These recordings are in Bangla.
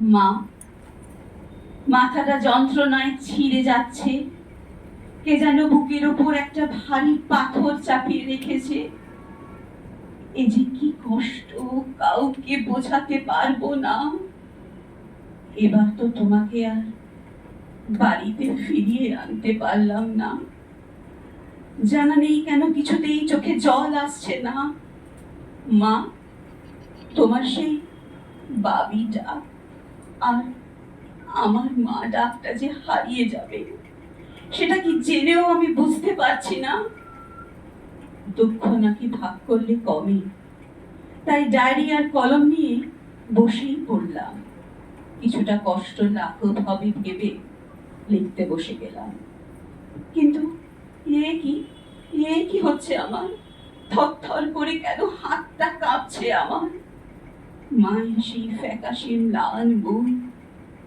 মা, মাথাটা যন্ত্রণায় ছিঁড়ে যাচ্ছে। কে যেন বুকের ওপর একটা ভারী পাথর চাপিয়ে রেখেছে। এ যে কি কষ্ট, কাউকে বোঝাতে পারব না। এবার তো তোমাকে আর বাড়িতে ফিরিয়ে আনতে পারলাম না। জানা নেই কেন কিছুতেই চোখে জল আসছে না। মা, তোমার সেই বাবি ডাক আর আমার মা ডাকটা যে হারিয়ে যাবে, সেটা কি জেনেও আমি বুঝতে পারছি না? দুঃখ নাকি ভাগ করলে কমে তাই ডায়েরি আর কলম নিয়ে বসেই পড়লাম। কিছুটা কষ্ট লাঘব হবে ভেবে লিখতে বসে গেলাম। কিন্তু এ কি এ কি হচ্ছে আমার? থরথর করে কেন হাতটা কাঁপছে আমার? মায়ের সেই ফ্যাকাশে লাল মুখ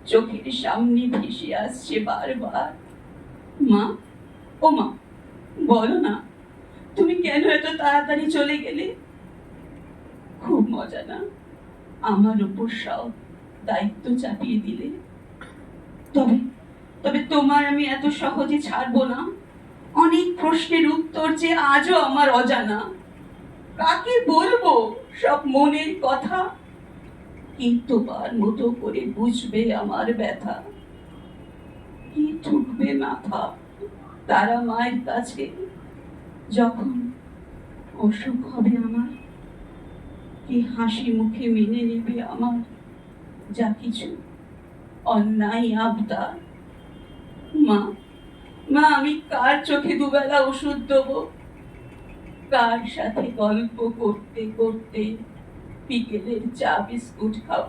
চোখের সামনে ভেসে আসছে বারবার মা ও মা বলো না? তুমি কেন এত তাড়াতাড়ি চলে গেলে? খুব মজা না আমার উপর সব দায়িত্ব চাপিয়ে দিলে। তবে তবে তোমার আমি এত সহজে ছাড়বো না। অনেক প্রশ্নের উত্তর যে আজও আমার অজানা। কাকে বলব? সব মনের কথা। তোমার মতো করে বুঝবে আমার ব্যথা। কি ঠুকবে মাথা তারা মায়ের কাছে যখন অসুখ হবে আমার? কি হাসি মুখে মেনে নেবে আমার যা কিছু? অন্যায় আবদার। মা মা, আমি কার চোখে দুবেলা ওষুধ দেবো? কার সাথে গল্প করতে করতে বিকেলের চা বিস্কুট খাব।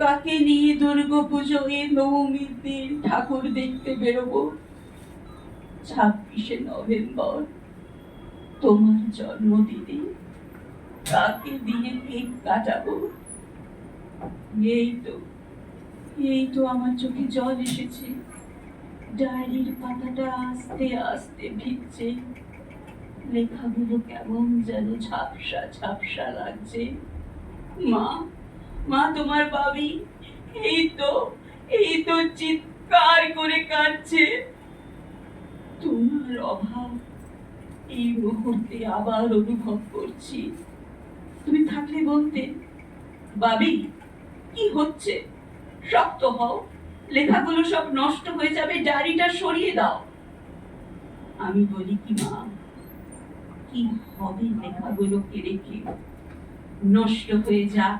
কাকে নিয়ে দুর্গা পুজোয় নবমীর দিন ঠাকুর দেখতে ছাব্বিশে নভেম্বর, তোমার জন্মদিনে কাকে দিয়ে কেক কাটাবো। এই তো এই তো আমার চোখে জল এসেছে। ডায়েরির পাতাটা আস্তে আস্তে ভিজছে। লেখাগুলো কেমন যেন ঝাপসা ঝাপসা লাগছে। মা মা তোমার বাবি এই তো এই তো চিৎকার করে কাঁদছে। তোমার অভাব, এই মুহূর্তে আবার অনুভব করছি। তুমি থাকলে বলতে বাবি কি হচ্ছে? শক্ত হও, লেখাগুলো সব নষ্ট হয়ে যাবে, ডায়েরিটা সরিয়ে দাও। আমি বলি কি মা কি হবে? লেখাগুলোকে রেখে নষ্ট হয়ে যাক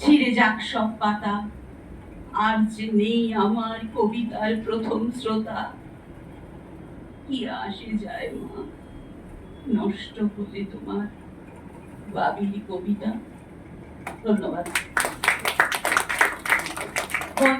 ছিঁড়ে যাক সব পাতা। আর যে নেই আমার কবিতার প্রথম শ্রোতা, কি আসে যায় মা? নষ্ট হলে তোমার বাবিলি কবিতা। ধন্যবাদ।